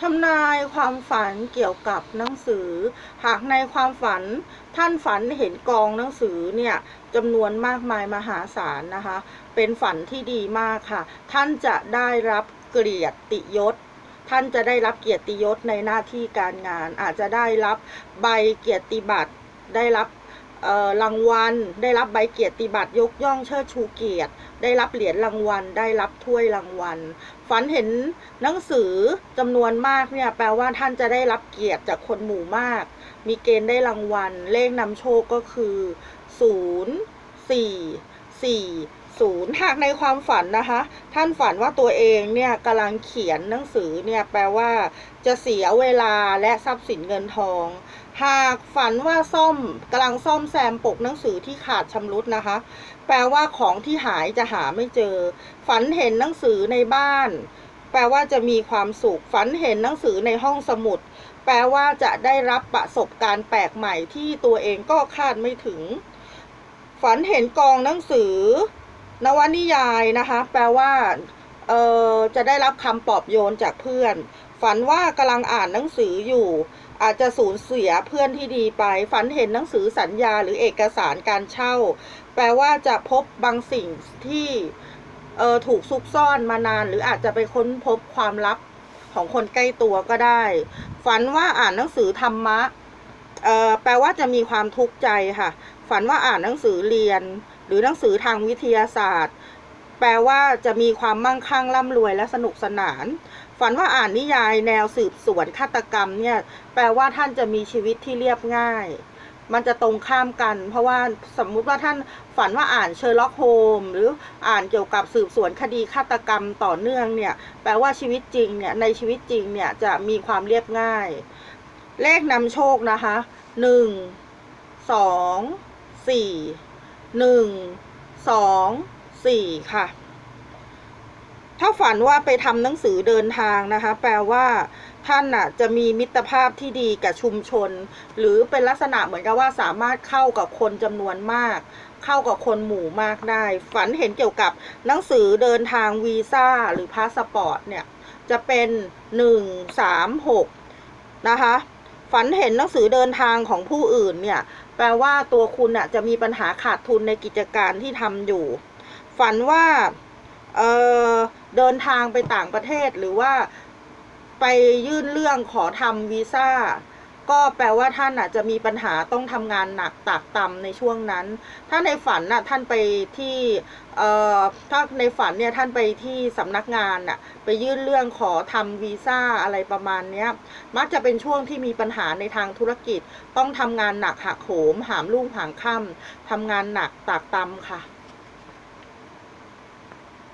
ทำนายความฝันเกี่ยวกับหนังสือ หากในความฝันท่านฝันเห็นกองหนังสือเนี่ยจำนวนมากมายมหาศาลนะคะ เป็นฝันที่ดีมากค่ะ ท่านจะได้รับเกียรติยศ ท่านจะได้รับเกียรติยศในหน้าที่การงาน อาจจะได้รับใบเกียรติบัตรได้รับ รางวัล ได้รับใบเกียรติบัตรยกย่องเชิดชูเกียรติ ได้รับเหรียญรางวัล ได้รับถ้วยรางวัล ฝันเห็นหนังสือจำนวนมากเนี่ยแปลว่าท่านจะได้รับเกียรติจากคนหมู่มาก มีเกณฑ์ได้รางวัล เลขนำโชคก็คือ 0 4 4 0หากในความฝันนะคะ ท่านฝันว่าตัวเองเนี่ยกำลังเขียนหนังสือเนี่ยแปลว่าจะเสียเวลาและทรัพย์สินเงินทอง หากฝันว่าซ่อมกำลังซ่อมแซมปกหนังสือที่ขาดชำรุดนะคะ แปลว่าของที่หายจะหาไม่เจอ ฝันเห็นหนังสือในบ้าน แปลว่าจะมีความสุข ฝันเห็นหนังสือในห้องสมุด แปลว่าจะได้รับประสบการณ์แปลกใหม่ที่ตัวเองก็คาดไม่ถึง ฝันเห็นกองหนังสือ นวนิยายนะคะ แปลว่าเออจะได้รับคำปลอบโยนจากเพื่อน ฝันว่ากำลังอ่านหนังสืออยู่ อาจจะสูญเสียเพื่อนที่ดีไป ฝันเห็นหนังสือสัญญาหรือเอกสารการเช่า แปลว่าจะพบบางสิ่งที่เออถูกซุกซ่อนมานาน หรืออาจจะไปค้นพบความลับของคนใกล้ตัวก็ได้ ฝันว่าอ่านหนังสือธรรมะเออแปลว่าจะมีความทุกข์ใจค่ะ ฝันว่าอ่านหนังสือเรียน หรือหนังสือทางวิทยาศาสตร์ แปลว่าจะมีความมั่งคั่งร่ำรวยและสนุกสนาน ฝันว่าอ่านนิยายแนวสืบสวนฆาตกรรมเนี่ยแปลว่าท่านจะมีชีวิตที่เรียบง่าย มันจะตรงข้ามกัน เพราะว่าสมมุติว่าท่านฝันว่าอ่านเชอร์ล็อกโฮมหรืออ่านเกี่ยวกับสืบสวนคดีฆาตกรรมต่อเนื่องเนี่ยแปลว่าชีวิตจริงเนี่ยในชีวิตจริงเนี่ยจะมีความเรียบง่าย เลขนำโชคนะคะหนึ่งสองสี่ หนึ่งสองสี่ค่ะ ถ้าฝันว่าไปทำหนังสือเดินทางนะคะ แปลว่าท่านน่ะจะมีมิตรภาพที่ดีกับชุมชน หรือเป็นลักษณะเหมือนกับว่าสามารถเข้ากับคนจำนวนมาก เข้ากับคนหมู่มากได้ ฝันเห็นเกี่ยวกับหนังสือเดินทางวีซ่าหรือพาสปอร์ตเนี่ยจะเป็นหนึ่งสามหกนะคะ ฝันเห็นหนังสือเดินทางของผู้อื่นเนี่ย แปลว่าตัวคุณน่ะจะมีปัญหาขาดทุนในกิจการที่ทำอยู่ ฝันว่าเออเดินทางไปต่างประเทศหรือว่าไปยื่นเรื่องขอทำวีซ่า ก็แปลว่าท่านอะจะมีปัญหาต้องทำงานหนักตากตำในช่วงนั้น ถ้าในฝันน่ะท่านไปที่เอ่อถ้าในฝันเนี่ยท่านไปที่สำนักงานน่ะไปยื่นเรื่องขอทำวีซ่าอะไรประมาณเนี้ยมักจะเป็นช่วงที่มีปัญหาในทางธุรกิจ ต้องทำงานหนักหักโหม หามลุ่งหางค่ำทำงานหนักตากตำค่ะ